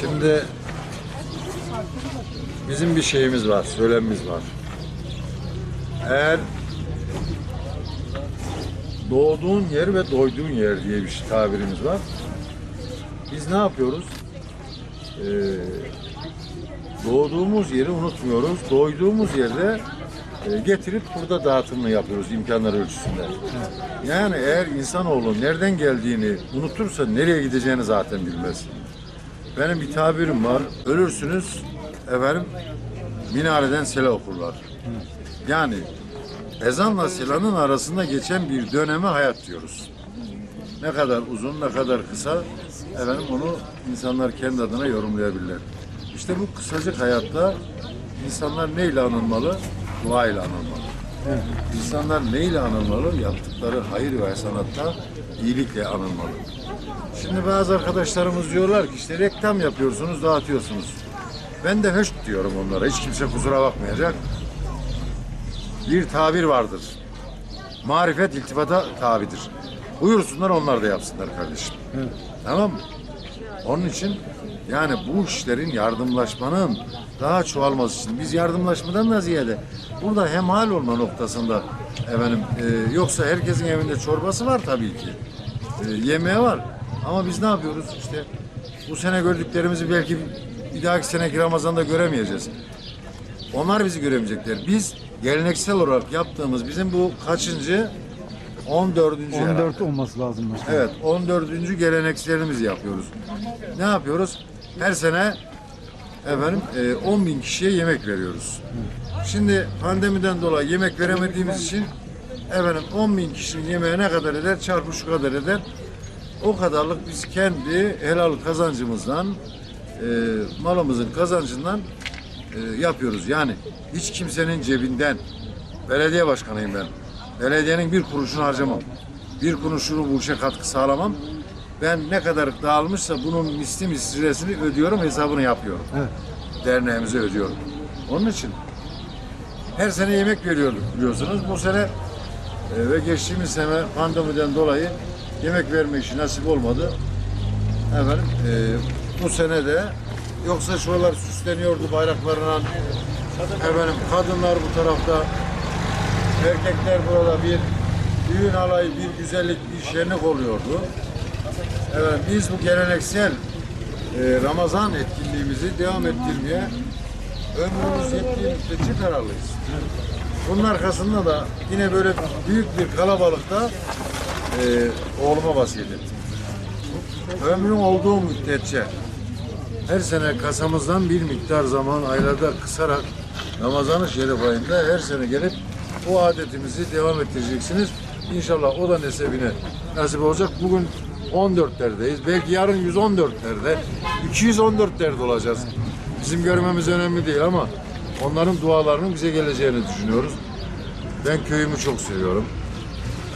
Şimdi bizim bir şeyimiz var, söylemimiz var. Eğer doğduğun yer ve doyduğun yer diye bir şey- tabirimiz var. Biz ne yapıyoruz? Ee, doğduğumuz yeri unutmuyoruz. Doyduğumuz yerde e, getirip burada dağıtımını yapıyoruz imkanlar ölçüsünde. Yani eğer insanoğlu nereden geldiğini unutursa nereye gideceğini zaten bilmez. Benim bir tabirim var. Ölürsünüz efendim minareden sela okurlar. Yani ezanla selanın arasında geçen bir döneme hayat diyoruz. Ne kadar uzun, ne kadar kısa efendim onu insanlar kendi adına yorumlayabilirler. İşte bu kısacık hayatta insanlar neyle anılmalı? Dua ile anılmalı. İnsanlar neyle anılmalı? Yaptıkları hayır ve sanatta iyilikle anılmalı. Şimdi bazı arkadaşlarımız diyorlar ki işte reklam yapıyorsunuz, dağıtıyorsunuz. Ben de höş diyorum onlara. Hiç kimse kusura bakmayacak. Bir tabir vardır. Marifet iltifata tabidir. Buyursunlar onlar da yapsınlar kardeşim. Tamam mı? Onun için yani bu işlerin yardımlaşmanın daha çoğalması için biz yardımlaşmadan da ziyade burada hemhal olma noktasında efendim e, yoksa herkesin evinde çorbası var tabii ki. E, yemeği var. Ama biz ne yapıyoruz? İşte bu sene gördüklerimizi belki bir dahaki seneki Ramazan'da göremeyeceğiz. Onlar bizi göremeyecekler. Biz geleneksel olarak yaptığımız bizim bu kaçıncı? 14. 14 olması lazım başkanım. Evet, 14. gelenekselimizi yapıyoruz. Ne yapıyoruz? Her sene efendim e, 10 bin kişiye yemek veriyoruz. Şimdi pandemiden dolayı yemek veremediğimiz için efendim 10 bin kişinin yemeği ne kadar eder? Çarpı şu kadar eder. O kadarlık biz kendi helal kazancımızdan, e, malımızın kazancından e, yapıyoruz. Yani hiç kimsenin cebinden, belediye başkanıyım ben. Belediyenin bir kuruşunu harcamam. Bir kuruşunu bu işe katkı sağlamam. Ben ne kadar dağılmışsa bunun misli misliresini ödüyorum, hesabını yapıyorum. Evet. Derneğimize ödüyorum. Onun için her sene yemek veriyorduk biliyorsunuz. Bu sene e, ve geçtiğimiz sene pandemiden dolayı yemek verme işi nasip olmadı. Efendim e, bu sene de yoksa şuralar süsleniyordu bayraklarla. Efendim kadınlar bu tarafta, erkekler burada bir düğün alayı, bir güzellik, bir şenlik oluyordu. Evet, biz bu geleneksel e, Ramazan etkinliğimizi devam ettirmeye ömrümüz yettiği müddetçe kararlıyız. Bunun arkasında da yine böyle büyük bir kalabalıkta e, oğluma vasiyet ettim. Ömrüm olduğu müddetçe her sene kasamızdan bir miktar zaman aylarda kısarak Ramazan-ı Şerif ayında her sene gelip bu adetimizi devam ettireceksiniz. İnşallah o da nesebine nasip olacak. Bugün 14'lerdeyiz. Belki yarın 114'lerde, 214'lerde olacağız. Bizim görmemiz önemli değil ama onların dualarının bize geleceğini düşünüyoruz. Ben köyümü çok seviyorum.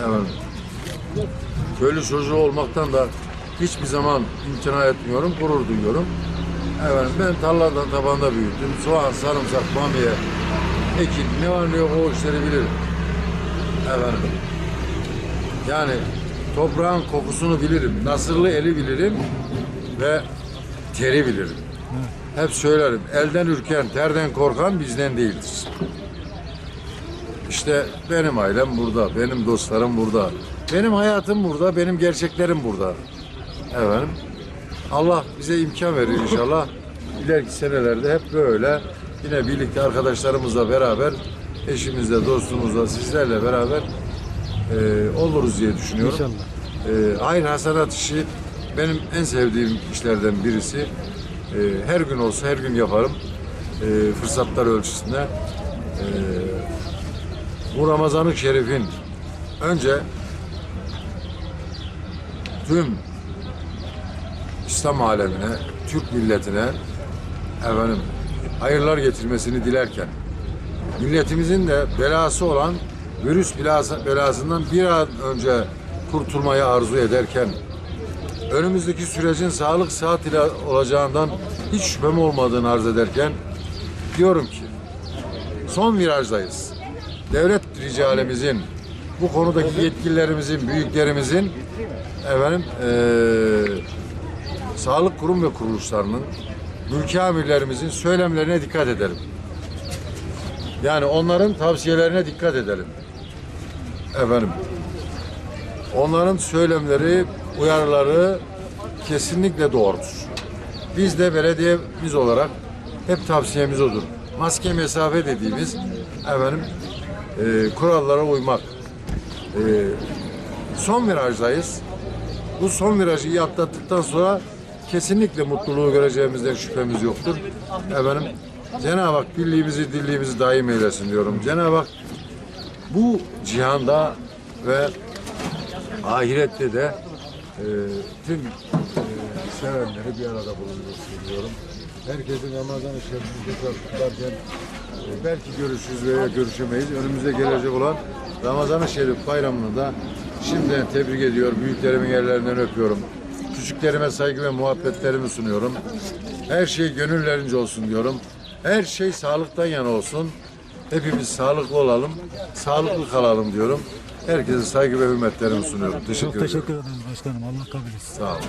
Evet. Köylü çocuğu olmaktan da hiçbir zaman imtina etmiyorum, gurur duyuyorum. Evet, ben tarladan tabanda büyüdüm. Soğan, sarımsak, bamya, ekin, ne var ne yok o işleri bilirim. Efendim. Yani toprağın kokusunu bilirim, nasırlı eli bilirim ve teri bilirim. Hep söylerim, elden ürken, terden korkan bizden değildir. İşte benim ailem burada, benim dostlarım burada. Benim hayatım burada, benim gerçeklerim burada. Efendim. Allah bize imkan verir inşallah. İleriki senelerde hep böyle yine birlikte arkadaşlarımızla beraber, eşimizle, dostumuzla, sizlerle beraber e, oluruz diye düşünüyorum. İnşallah. E, hayır hasanat işi benim en sevdiğim işlerden birisi. E, her gün olsa her gün yaparım. E, fırsatlar ölçüsünde. E, bu Ramazan-ı Şerif'in önce tüm İslam alemine, Türk milletine efendim hayırlar getirmesini dilerken milletimizin de belası olan virüs belası, belasından bir an önce kurtulmayı arzu ederken önümüzdeki sürecin sağlık sıhhat ile olacağından hiç şüphem olmadığını arz ederken diyorum ki son virajdayız. Devlet ricalimizin, bu konudaki yetkililerimizin, büyüklerimizin efendim eee, sağlık kurum ve kuruluşlarının mülki amirlerimizin söylemlerine dikkat edelim. Yani onların tavsiyelerine dikkat edelim. Efendim. Onların söylemleri, uyarıları kesinlikle doğrudur. Biz de belediyemiz olarak hep tavsiyemiz odur. Maske mesafe dediğimiz efendim e, kurallara uymak. E, son virajdayız. Bu son virajı iyi atlattıktan sonra kesinlikle mutluluğu göreceğimizden şüphemiz yoktur. Efendim Cenab-ı Hak birliğimizi, dirliğimizi daim eylesin diyorum. Cenab-ı Hak bu cihanda ve ahirette de e, tüm e, sevenleri bir arada bulundursun diyorum. Herkesin Ramazan-ı Şerif'ini kutlarken e, belki görüşürüz veya görüşemeyiz. Önümüzde gelecek olan Ramazan-ı Şerif bayramını da şimdiden tebrik ediyorum. Büyüklerimin ellerinden öpüyorum. Küçüklerime saygı ve muhabbetlerimi sunuyorum. Her şey gönüllerince olsun diyorum. Her şey sağlıktan yana olsun. Hepimiz sağlıklı olalım, sağlıklı kalalım diyorum. Herkese saygı ve hürmetlerimi sunuyorum. Teşekkür Çok ederim. teşekkür ederiz başkanım. Allah kabul etsin. Sağ olun.